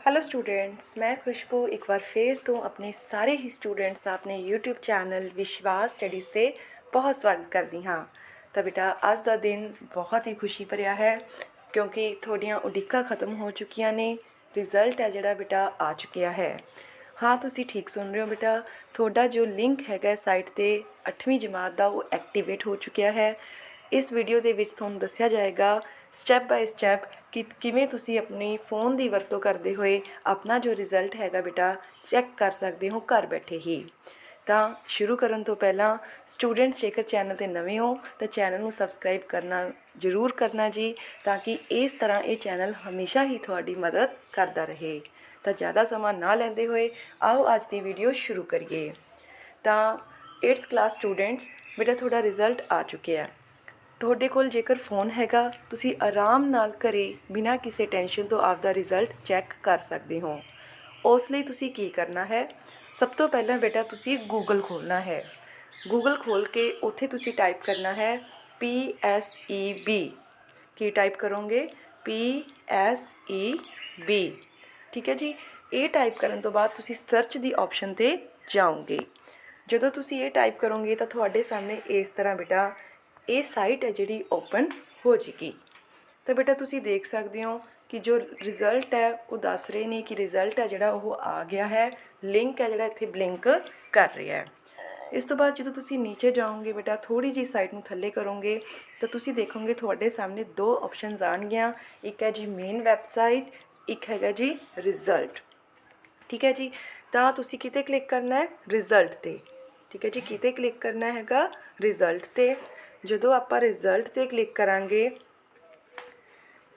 Hello students ਮੈਂ ਖੁਸ਼ਬੂ ਇੱਕ ਵਾਰ ਫੇਰ ਤੋਂ ਆਪਣੇ ਸਾਰੇ ਹੀ ਸਟੂਡੈਂਟਸ ਦਾ ਆਪਣੇ YouTube ਚੈਨਲ ਵਿਸ਼ਵਾਸ ਸਟੱਡੀਜ਼ ਤੇ ਬਹੁਤ ਸਵਾਗਤ ਕਰਦੀ ਹਾਂ ਤਾਂ ਬੇਟਾ ਅੱਜ ਦਾ ਦਿਨ ਬਹੁਤ ਹੀ ਖੁਸ਼ੀ ਭਰਿਆ ਹੈ ਕਿਉਂਕਿ ਤੁਹਾਡੀਆਂ ਉਡੀਕਾਂ ਖਤਮ ਹੋ ਚੁੱਕੀਆਂ ਨੇ ਰਿਜ਼ਲਟ ਹੈ ਜਿਹੜਾ ਬੇਟਾ ਆ ਚੁੱਕਿਆ ਹੈ ਹਾਂ ਤੁਸੀਂ ਠੀਕ ਸੁਣ ਰਹੇ ਹੋ ਬੇਟਾ ਤੁਹਾਡਾ ਜੋ ਲਿੰਕ ਹੈਗਾ ਸਾਈਟ ਤੇ 8ਵੀਂ ਜਮਾਤ ਦਾ ਉਹ ਐਕਟੀਵੇਟ ਹੋ ਚੁੱਕਿਆ ਹੈ ਇਸ ਵੀਡੀਓ ਦੇ ਵਿੱਚ ਤੁਹਾਨੂੰ ਦੱਸਿਆ ਜਾਏਗਾ ਸਟੈਪ ਬਾਈ ਸਟੈਪ ਕਿ ਕਿਵੇਂ ਤੁਸੀਂ ਆਪਣੀ ਫੋਨ ਦੀ ਵਰਤੋਂ ਕਰਦੇ ਹੋਏ ਆਪਣਾ ਜੋ ਰਿਜ਼ਲਟ ਹੈਗਾ ਬੇਟਾ ਚੈੱਕ ਕਰ ਸਕਦੇ ਹੋ ਘਰ ਬੈਠੇ ਹੀ। ਤਾਂ ਸ਼ੁਰੂ ਕਰਨ ਤੋਂ ਪਹਿਲਾਂ ਸਟੂਡੈਂਟਸ ਜੇਕਰ ਚੈਨਲ ਤੇ ਨਵੇਂ ਹੋ ਤਾਂ ਚੈਨਲ ਨੂੰ ਸਬਸਕ੍ਰਾਈਬ ਕਰਨਾ ਜ਼ਰੂਰ ਕਰਨਾ ਜੀ ਤਾਂ ਕਿ ਇਸ ਤਰ੍ਹਾਂ ਇਹ ਚੈਨਲ ਹਮੇਸ਼ਾ ਹੀ ਤੁਹਾਡੀ ਮਦਦ ਕਰਦਾ ਰਹੇ। ਤਾਂ ਜ਼ਿਆਦਾ ਸਮਾਂ ਨਾ ਲੈਂਦੇ ਹੋਏ ਆਓ ਅੱਜ ਦੀ ਵੀਡੀਓ ਸ਼ੁਰੂ ਕਰੀਏ। ਤਾਂ 8th ਕਲਾਸ ਸਟੂਡੈਂਟਸ ਬੇਟਾ ਤੁਹਾਡਾ ਰਿਜ਼ਲਟ ਆ ਚੁੱਕਿਆ। ਹੈ ਤੁਹਾਡੇ ਕੋਲ ਜੇਕਰ ਫੋਨ ਹੈਗਾ, ਤੁਸੀਂ ਆਰਾਮ ਨਾਲ ਘਰੇ ਬਿਨਾਂ ਕਿਸੇ ਟੈਨਸ਼ਨ ਤੋਂ ਆਪਦਾ ਰਿਜ਼ਲਟ ਚੈੱਕ ਕਰ ਸਕਦੇ ਹੋ। ਉਸ ਲਈ ਤੁਸੀਂ ਕੀ ਕਰਨਾ ਹੈ? ਸਭ ਤੋਂ ਪਹਿਲਾਂ ਬੇਟਾ, ਤੁਸੀਂ ਗੂਗਲ ਖੋਲਣਾ ਹੈ। ਗੂਗਲ ਖੋਲ ਕੇ ਉੱਥੇ ਤੁਸੀਂ ਟਾਈਪ ਕਰਨਾ ਹੈ ਪੀ S ਈ ਬੀ ਕੀ ਟਾਈਪ ਕਰੋਗੇ? ਪੀ S ਈ ਬੀ ਠੀਕ ਹੈ ਜੀ? ਇਹ ਟਾਈਪ ਕਰਨ ਤੋਂ ਬਾਅਦ ਤੁਸੀਂ ਸਰਚ ਦੀ ਆਪਸ਼ਨ ਤੇ ਜਾਓਗੇ। ਜਦੋਂ ਤੁਸੀਂ ਇਹ ਟਾਈਪ ਕਰੋਗੇ ਤਾਂ ਤੁਹਾਡੇ ਸਾਹਮਣੇ ਇਸ ਤਰ੍ਹਾਂ ਬੇਟਾ ਇਹ ਸਾਈਟ ਹੈ ਜਿਹੜੀ ਓਪਨ ਹੋ ਜੇਗੀ। ਤਾਂ ਬੇਟਾ ਤੁਸੀਂ ਦੇਖ ਸਕਦੇ ਹੋ ਕਿ ਜੋ ਰਿਜ਼ਲਟ ਹੈ, ਉਹ ਦੱਸ ਰਹੇ ਨੇ ਕਿ ਰਿਜ਼ਲਟ ਹੈ ਜਿਹੜਾ ਉਹ ਆ ਗਿਆ ਹੈ। ਲਿੰਕ ਹੈ ਜਿਹੜਾ ਇੱਥੇ ਬਲਿੰਕ ਕਰ ਰਿਹਾ ਹੈ। ਇਸ ਤੋਂ ਬਾਅਦ ਜਦੋਂ ਤੁਸੀਂ ਨੀਚੇ ਜਾਓਗੇ ਬੇਟਾ ਥੋੜੀ ਜਿਹੀ ਸਾਈਡ ਨੂੰ ਥੱਲੇ ਕਰੋਗੇ, ਤਾਂ ਤੁਸੀਂ ਦੇਖੋਗੇ ਤੁਹਾਡੇ ਸਾਹਮਣੇ ਦੋ ਆਪਸ਼ਨਸ ਆਣਗੀਆਂ ਇੱਕ ਹੈ ਜੀ ਮੇਨ ਵੈਬਸਾਈਟ ਇੱਕ ਹੈਗਾ ਜੀ ਰਿਜ਼ਲਟ ਠੀਕ ਹੈ ਜੀ? ਤਾਂ ਤੁਸੀਂ ਕਿਤੇ ਕਲਿੱਕ ਕਰਨਾ ਹੈ ਰਿਜ਼ਲਟ ਤੇ। ਠੀਕ ਹੈ ਜੀ? ਕਿਤੇ ਕਲਿੱਕ ਕਰਨਾ ਹੈਗਾ ਰਿਜ਼ਲਟ ਤੇ। ਜਦੋਂ ਆਪਾਂ ਰਿਜ਼ਲਟ ਤੇ ਕਲਿੱਕ ਕਰਾਂਗੇ,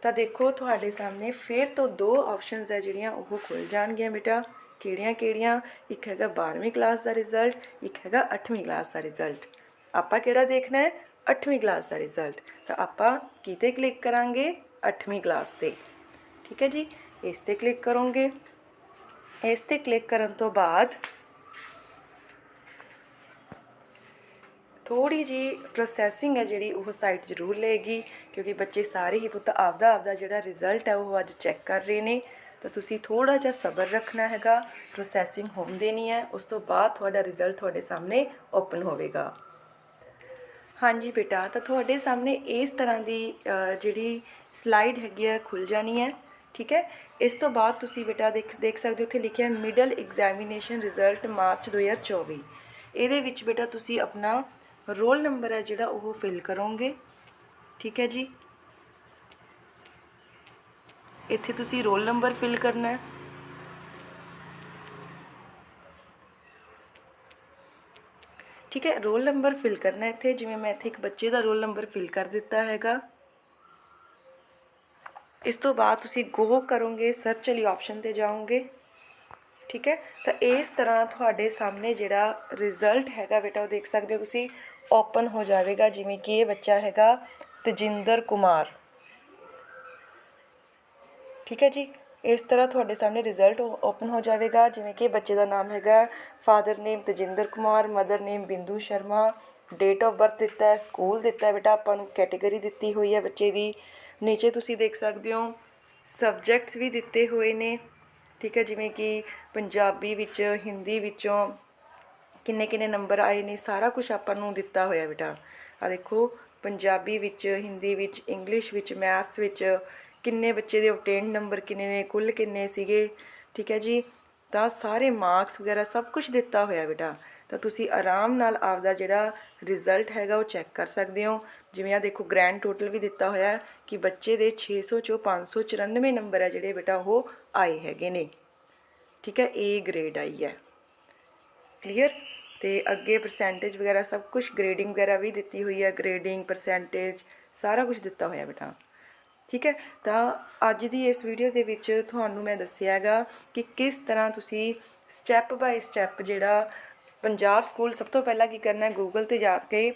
ਤਾਂ ਦੇਖੋ ਤੁਹਾਡੇ ਸਾਹਮਣੇ ਫਿਰ ਤੋਂ ਦੋ ਆਪਸ਼ਨਸ ਹੈ ਜਿਹੜੀਆਂ, ਉਹ ਖੁੱਲ ਜਾਣਗੀਆਂ ਬੇਟਾ। ਕਿਹੜੀਆਂ ਕਿਹੜੀਆਂ? ਇੱਕ ਹੈਗਾ 12ਵੀਂ ਕਲਾਸ ਦਾ ਰਿਜ਼ਲਟ ਇੱਕ ਹੈਗਾ 8ਵੀਂ ਕਲਾਸ ਦਾ ਰਿਜ਼ਲਟ ਆਪਾਂ ਕਿਹੜਾ ਦੇਖਣਾ ਹੈ? 8ਵੀਂ ਕਲਾਸ ਦਾ ਰਿਜ਼ਲਟ ਤਾਂ ਆਪਾਂ ਕਿਤੇ ਕਲਿੱਕ ਕਰਾਂਗੇ? 8ਵੀਂ ਕਲਾਸ ਤੇ। ਠੀਕ ਹੈ ਜੀ? ਇਸ ਤੇ ਕਲਿੱਕ ਕਰੋਗੇ। ਇਸ ਤੇ ਕਲਿੱਕ ਕਰਨ ਤੋਂ ਬਾਅਦ ਥੋੜੀ ਜੀ ਪ੍ਰੋਸੈਸਿੰਗ ਹੈ ਜਿਹੜੀ ਉਹ ਸਾਈਟ ਜ਼ਰੂਰ ਲਏਗੀ, ਕਿਉਂਕਿ ਬੱਚੇ ਸਾਰੇ ਹੀ ਪੁੱਤ ਆਪਦਾ ਆਪਦਾ ਜਿਹੜਾ ਰਿਜ਼ਲਟ ਹੈ ਉਹ ਅੱਜ ਚੈੱਕ ਕਰ ਰਹੇ ਨੇ। ਤਾਂ ਤੁਸੀਂ ਥੋੜਾ ਜਿਹਾ ਸਬਰ ਰੱਖਣਾ ਹੈਗਾ ਪ੍ਰੋਸੈਸਿੰਗ ਹੋਣ ਦੇਣੀ ਹੈ, ਉਸ ਤੋਂ ਬਾਅਦ ਤੁਹਾਡਾ ਰਿਜ਼ਲਟ ਤੁਹਾਡੇ ਸਾਹਮਣੇ ਓਪਨ ਹੋਵੇਗਾ। ਹਾਂਜੀ ਬੇਟਾ, ਤਾਂ ਤੁਹਾਡੇ ਸਾਹਮਣੇ ਇਸ ਤਰ੍ਹਾਂ ਦੀ ਜਿਹੜੀ ਸਲਾਈਡ ਹੈਗੀ ਹੈ ਖੁੱਲ ਜਾਣੀ ਹੈ, ਠੀਕ ਹੈ? ਇਸ ਤੋਂ ਬਾਅਦ ਤੁਸੀਂ ਬੇਟਾ ਦੇਖ ਦੇਖ ਸਕਦੇ ਹੋ, ਉੱਥੇ ਲਿਖਿਆ ਮਿਡਲ ਐਗਜ਼ਾਮੀਨੇਸ਼ਨ ਰਿਜ਼ਲਟ ਮਾਰਚ 2024 ਇਹਦੇ ਵਿੱਚ ਬੇਟਾ ਤੁਸੀਂ ਆਪਣਾ ਰੋਲ ਨੰਬਰ ਹੈ ਜਿਹੜਾ ਉਹ ਫਿਲ ਕਰੋਗੇ। ਠੀਕ ਹੈ ਜੀ। ਇੱਥੇ ਤੁਸੀਂ ਰੋਲ ਨੰਬਰ ਫਿਲ ਕਰਨਾ ਹੈ। ਠੀਕ ਹੈ, ਰੋਲ ਨੰਬਰ ਫਿਲ ਕਰਨਾ ਇੱਥੇ। ਜਿਵੇਂ ਮੈਂ ਇੱਥੇ ਇੱਕ ਬੱਚੇ ਦਾ ਰੋਲ ਨੰਬਰ ਫਿਲ ਕਰ ਦਿੱਤਾ ਹੈਗਾ। ਇਸ ਤੋਂ ਬਾਅਦ ਤੁਸੀਂ ਗੋ ਕਰੋਗੇ, ਸਰਚ ਵਾਲੀ ਆਪਸ਼ਨ ਤੇ ਜਾਓਗੇ। ਠੀਕ ਹੈ, ਤਾਂ ਇਸ ਤਰ੍ਹਾਂ ਤੁਹਾਡੇ ਸਾਹਮਣੇ ਜਿਹੜਾ ਰਿਜ਼ਲਟ ਹੈਗਾ ਬੇਟਾ, ਉਹ ਦੇਖ ਸਕਦੇ ਹੋ ਤੁਸੀਂ। ਓਪਨ ਹੋ ਜਾਵੇਗਾ, ਜਿਵੇਂ ਕਿ ਇਹ ਬੱਚਾ ਹੈਗਾ ਤਜਿੰਦਰ ਕੁਮਾਰ। ਠੀਕ ਹੈ ਜੀ? ਇਸ ਤਰ੍ਹਾਂ ਤੁਹਾਡੇ ਸਾਹਮਣੇ ਰਿਜ਼ਲਟ ਓਪਨ ਹੋ ਜਾਵੇਗਾ, ਜਿਵੇਂ ਕਿ ਬੱਚੇ ਦਾ ਨਾਮ ਹੈਗਾ father name Tajinder Kumar mother name Bindu Sharma date of birth ਦਿੱਤਾ ਹੈ, ਸਕੂਲ ਦਿੱਤਾ ਹੈ, ਬੇਟਾ ਆਪਾਂ ਨੂੰ ਕੈਟੇਗਰੀ ਦਿੱਤੀ ਹੋਈ ਹੈ ਬੱਚੇ ਦੀ। ਨੀਚੇ ਤੁਸੀਂ ਦੇਖ ਸਕਦੇ ਹੋ ਸਬਜੈਕਟਸ ਵੀ ਦਿੱਤੇ ਹੋਏ ਨੇ। ਠੀਕ ਹੈ, ਜਿਵੇਂ ਕਿ ਪੰਜਾਬੀ ਵਿੱਚ, ਹਿੰਦੀ ਵਿੱਚੋਂ ਕਿੰਨੇ ਕਿੰਨੇ ਨੰਬਰ ਆਏ ਨੇ, ਸਾਰਾ ਕੁਝ ਆਪਾਂ ਨੂੰ ਦਿੱਤਾ ਹੋਇਆ ਬੇਟਾ। ਆ ਦੇਖੋ, ਪੰਜਾਬੀ ਵਿੱਚ, ਹਿੰਦੀ ਵਿੱਚ, ਇੰਗਲਿਸ਼ ਵਿੱਚ, ਮੈਥਸ ਵਿੱਚ ਕਿੰਨੇ ਬੱਚੇ ਦੇ obtained ਨੰਬਰ ਕਿੰਨੇ ਨੇ, ਕੁੱਲ ਕਿੰਨੇ ਸੀਗੇ, ਠੀਕ ਹੈ ਜੀ? ਤਾਂ ਸਾਰੇ ਮਾਰਕਸ ਵਗੈਰਾ ਸਭ ਕੁਝ ਦਿੱਤਾ ਹੋਇਆ ਬੇਟਾ। ਤਾਂ ਤੁਸੀਂ ਆਰਾਮ ਨਾਲ ਆਪਦਾ ਜਿਹੜਾ ਰਿਜ਼ਲਟ ਹੈਗਾ ਉਹ ਚੈੱਕ ਕਰ ਸਕਦੇ ਹੋ। ਜਿਵੇਂ ਆ ਦੇਖੋ ਗ੍ਰੈਂਡ ਟੋਟਲ ਵੀ ਦਿੱਤਾ ਹੋਇਆ ਕਿ ਬੱਚੇ ਦੇ 600 ਚੋਂ 594 ਨੰਬਰ ਹੈ ਜਿਹੜੇ ਬੇਟਾ ਉਹ ਆਏ ਹੈਗੇ ਨੇ। ਠੀਕ ਹੈ ਏ ਗ੍ਰੇਡ ਆਈ ਹੈ। ਕਲੀਅਰ ਅਤੇ ਅੱਗੇ ਪਰਸੈਂਟੇਜ ਵਗੈਰਾ ਸਭ ਕੁਝ ਗ੍ਰੇਡਿੰਗ ਵਗੈਰਾ ਵੀ ਦਿੱਤੀ ਹੋਈ ਹੈ ਗ੍ਰੇਡਿੰਗ ਪਰਸੈਂਟੇਜ ਸਾਰਾ ਕੁਝ ਦਿੱਤਾ ਹੋਇਆ ਬੇਟਾ। ਠੀਕ ਹੈ, ਤਾਂ ਅੱਜ ਦੀ ਇਸ ਵੀਡੀਓ ਦੇ ਵਿੱਚ ਤੁਹਾਨੂੰ ਮੈਂ ਦੱਸਿਆ ਹੈਗਾ ਕਿ ਕਿਸ ਤਰ੍ਹਾਂ ਤੁਸੀਂ ਸਟੈਪ ਬਾਈ ਸਟੈਪ ਜਿਹੜਾ ਪੰਜਾਬ ਸਕੂਲ ਸਭ ਤੋਂ ਪਹਿਲਾਂ ਕੀ ਕਰਨਾ ਹੈ ਗੂਗਲ ਤੇ ਜਾ ਕੇ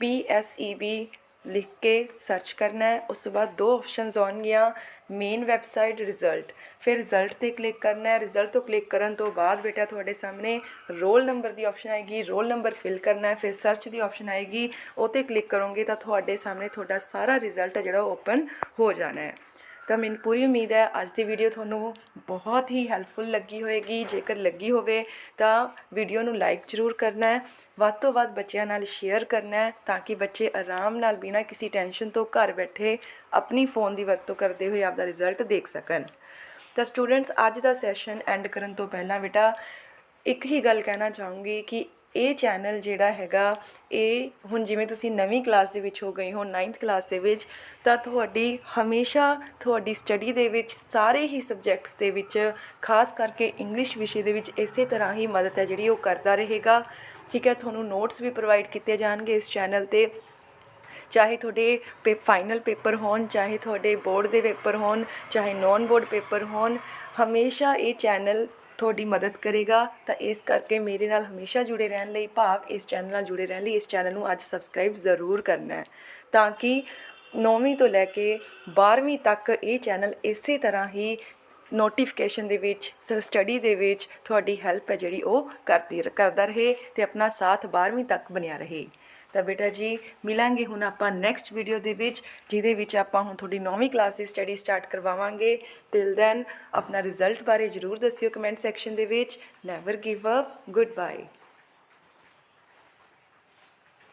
ਪੀ ਐਸ ਈ ਬੀ ਲਿਖ ਕੇ ਸਰਚ ਕਰਨਾ ਹੈ, ਉਸ ਤੋਂ ਬਾਅਦ ਦੋ ਆਪਸ਼ਨਸ ਆਉਣਗੀਆਂ ਮੇਨ ਵੈਬਸਾਈਟ ਰਿਜ਼ਲਟ ਫਿਰ ਰਿਜ਼ਲਟ ਤੇ ਕਲਿੱਕ ਕਰਨਾ ਹੈ ਰਿਜ਼ਲਟ ਤੋਂ ਕਲਿੱਕ ਕਰਨ ਤੋਂ ਬਾਅਦ ਬੇਟਾ ਤੁਹਾਡੇ ਸਾਹਮਣੇ ਰੋਲ ਨੰਬਰ ਦੀ ਆਪਸ਼ਨ ਆਏਗੀ ਰੋਲ ਨੰਬਰ ਫਿਲ ਕਰਨਾ ਹੈ, ਫਿਰ ਸਰਚ ਦੀ ਆਪਸ਼ਨ ਆਏਗੀ, ਉਹ ਤੇ ਕਲਿੱਕ ਕਰੋਗੇ ਤਾਂ ਤੁਹਾਡੇ ਸਾਹਮਣੇ ਤੁਹਾਡਾ ਸਾਰਾ ਰਿਜ਼ਲਟ ਹੈ ਜਿਹੜਾ ਓਪਨ ਹੋ ਜਾਣਾ ਹੈ। ਤਾਂ ਮੈਨੂੰ ਪੂਰੀ ਉਮੀਦ ਹੈ ਅੱਜ ਦੀ ਵੀਡੀਓ ਤੁਹਾਨੂੰ ਬਹੁਤ ਹੀ ਹੈਲਪਫੁਲ ਲੱਗੀ ਹੋਏਗੀ। ਜੇਕਰ ਲੱਗੀ ਹੋਵੇ ਤਾਂ ਵੀਡੀਓ ਨੂੰ ਲਾਈਕ ਜ਼ਰੂਰ ਕਰਨਾ ਹੈ। ਵੱਧ ਤੋਂ ਵੱਧ ਬੱਚਿਆਂ ਨਾਲ ਸ਼ੇਅਰ ਕਰਨਾ ਹੈ ਤਾਂ ਕਿ ਬੱਚੇ ਆਰਾਮ ਨਾਲ ਬਿਨਾਂ ਕਿਸੇ ਟੈਨਸ਼ਨ ਤੋਂ ਘਰ ਬੈਠੇ ਆਪਣੀ ਫੋਨ ਦੀ ਵਰਤੋਂ ਕਰਦੇ ਹੋਏ ਆਪਦਾ ਰਿਜ਼ਲਟ ਦੇਖ ਸਕਣ। ਤਾਂ ਸਟੂਡੈਂਟਸ ਅੱਜ ਦਾ ਸੈਸ਼ਨ ਐਂਡ ਕਰਨ ਤੋਂ ਪਹਿਲਾਂ ਬੇਟਾ, ਇੱਕ ਹੀ ਗੱਲ ਕਹਿਣਾ ਚਾਹੂੰਗੀ ਕਿ ਇਹ ਚੈਨਲ ਜਿਹੜਾ ਹੈਗਾ, ਇਹ ਹੁਣ ਜਿਵੇਂ ਤੁਸੀਂ ਨਵੀਂ ਕਲਾਸ ਦੇ ਵਿੱਚ ਹੋ ਗਏ ਹੋ 9th ਕਲਾਸ ਦੇ ਵਿੱਚ, ਤਾਂ ਤੁਹਾਡੀ ਹਮੇਸ਼ਾ ਤੁਹਾਡੀ ਸਟੱਡੀ ਦੇ ਵਿੱਚ ਸਾਰੇ ਹੀ ਸਬਜੈਕਟਸ ਦੇ ਵਿੱਚ, ਖਾਸ ਕਰਕੇ ਇੰਗਲਿਸ਼ ਵਿਸ਼ੇ ਦੇ ਵਿੱਚ ਇਸੇ ਤਰ੍ਹਾਂ ਹੀ ਮਦਦ ਹੈ ਜਿਹੜੀ ਉਹ ਕਰਦਾ ਰਹੇਗਾ। ਠੀਕ ਹੈ, ਤੁਹਾਨੂੰ ਨੋਟਸ ਵੀ ਪ੍ਰੋਵਾਈਡ ਕੀਤੇ ਜਾਣਗੇ ਇਸ ਚੈਨਲ ਤੇ। ਚਾਹੇ ਤੁਹਾਡੇ ਪੇ ਫਾਈਨਲ ਪੇਪਰ ਹੋਣ, ਚਾਹੇ ਤੁਹਾਡੇ ਬੋਰਡ ਦੇ ਪੇਪਰ ਹੋਣ, ਚਾਹੇ ਨੌਨ ਬੋਰਡ ਪੇਪਰ ਹੋਣ, ਹਮੇਸ਼ਾ ਇਹ ਚੈਨਲ ਤੁਹਾਡੀ ਮਦਦ ਕਰੇਗਾ, ਤਾਂ ਇਸ ਕਰਕੇ ਮੇਰੇ ਨਾਲ ਹਮੇਸ਼ਾ ਜੁੜੇ ਰਹਿਣ ਲਈ ਭਾਵ ਇਸ ਚੈਨਲ ਨਾਲ ਜੁੜੇ ਰਹਿਣ ਲਈ ਇਸ ਚੈਨਲ ਨੂੰ ਅੱਜ ਸਬਸਕ੍ਰਾਈਬ ਜ਼ਰੂਰ ਕਰਨਾ ਹੈ। ਤਾਂ ਕਿ 9ਵੀਂ ਤੋਂ ਲੈ ਕੇ 12ਵੀਂ ਤੱਕ ਇਹ ਚੈਨਲ ਇਸੇ ਤਰ੍ਹਾਂ ਹੀ ਨੋਟੀਫਿਕੇਸ਼ਨ ਦੇ ਵਿੱਚ ਸਟੱਡੀ ਦੇ ਵਿੱਚ ਤੁਹਾਡੀ ਹੈਲਪ ਹੈ ਜਿਹੜੀ ਉਹ ਕਰਦੀ, ਕਰਦਾ ਰਹੇ ਤੇ ਆਪਣਾ ਸਾਥ 12ਵੀਂ ਤੱਕ ਬਣਿਆ ਰਹੇ। ਤਾਂ ਬੇਟਾ ਜੀ, ਮਿਲਾਂਗੇ ਹੁਣ ਆਪਾਂ ਨੈਕਸਟ ਵੀਡੀਓ ਦੇ ਵਿੱਚ, ਜਿਹਦੇ ਵਿੱਚ ਆਪਾਂ ਹੁਣ ਤੁਹਾਡੀ 9ਵੀਂ ਕਲਾਸ ਦੀ ਸਟੱਡੀ ਸਟਾਰਟ ਕਰਵਾਵਾਂਗੇ। ਟਿਲ ਦੈਨ ਆਪਣਾ ਰਿਜ਼ਲਟ ਬਾਰੇ ਜਰੂਰ ਦੱਸਿਓ ਕਮੈਂਟ ਸੈਕਸ਼ਨ ਦੇ ਵਿੱਚ। Never give up goodbye